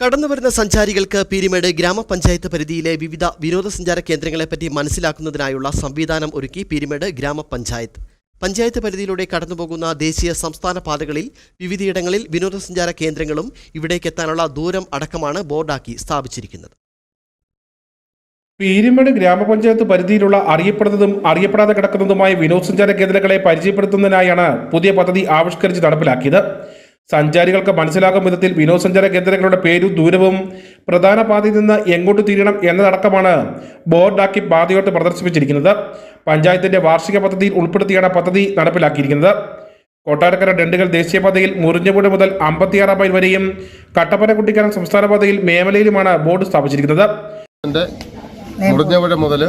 കടന്നുവരുന്ന സഞ്ചാരികൾക്ക് പീരിമേട് ഗ്രാമപഞ്ചായത്ത് പരിധിയിലെ വിവിധ വിനോദസഞ്ചാര കേന്ദ്രങ്ങളെപ്പറ്റി മനസ്സിലാക്കുന്നതിനായുള്ള സംവിധാനം ഒരുക്കി പീരിമേട് ഗ്രാമപഞ്ചായത്ത്. പഞ്ചായത്ത് പരിധിയിലൂടെ കടന്നുപോകുന്ന ദേശീയ സംസ്ഥാന പാതകളിൽ വിവിധയിടങ്ങളിൽ വിനോദസഞ്ചാര കേന്ദ്രങ്ങളും ഇവിടേക്ക് എത്താനുള്ള ദൂരം അടക്കമാണ് ബോർഡാക്കി സ്ഥാപിച്ചിരിക്കുന്നത്. പീരിമേട് ഗ്രാമപഞ്ചായത്ത് പരിധിയിലുള്ള അറിയപ്പെടുന്നതും അറിയപ്പെടാതെ കിടക്കുന്നതുമായ വിനോദസഞ്ചാര കേന്ദ്രങ്ങളെ പരിചയപ്പെടുത്തുന്നതിനായാണ് പുതിയ പദ്ധതി ആവിഷ്കരിച്ച് നടപ്പിലാക്കിയത്. സഞ്ചാരികൾക്ക് മനസ്സിലാകും വിധത്തിൽ വിനോദസഞ്ചാര കേന്ദ്രങ്ങളുടെ പേരും ദൂരവും പ്രധാന പാതയിൽ നിന്ന് എങ്ങോട്ട് തിരിയണം എന്നതടക്കമാണ് ബോർഡാക്കി പാതയോട്ട് പ്രദർശിപ്പിച്ചിരിക്കുന്നത്. പഞ്ചായത്തിന്റെ വാർഷിക പദ്ധതിയിൽ ഉൾപ്പെടുത്തിയാണ് പദ്ധതി നടപ്പിലാക്കിയിരിക്കുന്നത്. കൊട്ടാരക്കര ഡണ്ടുകൾ ദേശീയപാതയിൽ മുറിഞ്ഞപുഴ മുതൽ അമ്പത്തിയാറാം മൈൽ വരെയും കട്ടപ്പന കുട്ടിക്കാനം സംസ്ഥാന പാതയിൽ മേമലയിലുമാണ് ബോർഡ് സ്ഥാപിച്ചിരിക്കുന്നത്. മുറിഞ്ഞപുഴ മുതൽ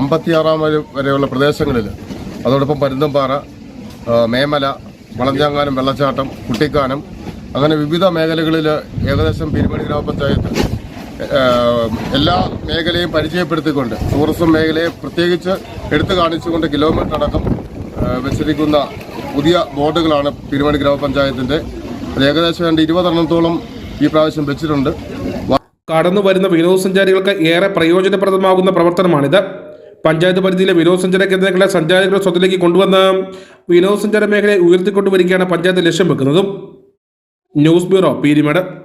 അമ്പത്തിയാറാം മൈൽ വരെയുള്ള പ്രദേശങ്ങളിൽ അതോടൊപ്പം പരുന്തംപാറ മേമല വളഞ്ചാങ്ങാനം വെള്ളച്ചാട്ടം കുട്ടിക്കാനം അങ്ങനെ വിവിധ മേഖലകളിൽ ഏകദേശം പീരുമണി ഗ്രാമപഞ്ചായത്ത് എല്ലാ മേഖലയും പരിചയപ്പെടുത്തിക്കൊണ്ട് ടൂറിസം മേഖലയെ പ്രത്യേകിച്ച് എടുത്തു കാണിച്ചുകൊണ്ട് കിലോമീറ്റർ അടക്കം വെച്ചിരിക്കുന്ന പുതിയ ബോർഡുകളാണ് പീരുമണി ഗ്രാമപഞ്ചായത്തിന്റെ അത് ഏകദേശം രണ്ട് ഇരുപതെണ്ണത്തോളം ഈ പ്രാവശ്യം വെച്ചിട്ടുണ്ട്. കടന്നു വരുന്ന വിനോദസഞ്ചാരികൾക്ക് ഏറെ പ്രയോജനപ്രദമാകുന്ന പ്രവർത്തനമാണിത്. പഞ്ചായത്ത് പരിധിയിലെ വിനോദസഞ്ചാര കേന്ദ്രങ്ങളെ സഞ്ചാരികളുടെ സ്വത്തിലേക്ക് കൊണ്ടുവന്ന വിനോദസഞ്ചാര മേഖലയെ ഉയർത്തിക്കൊണ്ടുവരികയാണ് പഞ്ചായത്ത് ലക്ഷ്യം വെക്കുന്നതും ന്യൂസ് ബ്യൂറോ പീരിമേട്.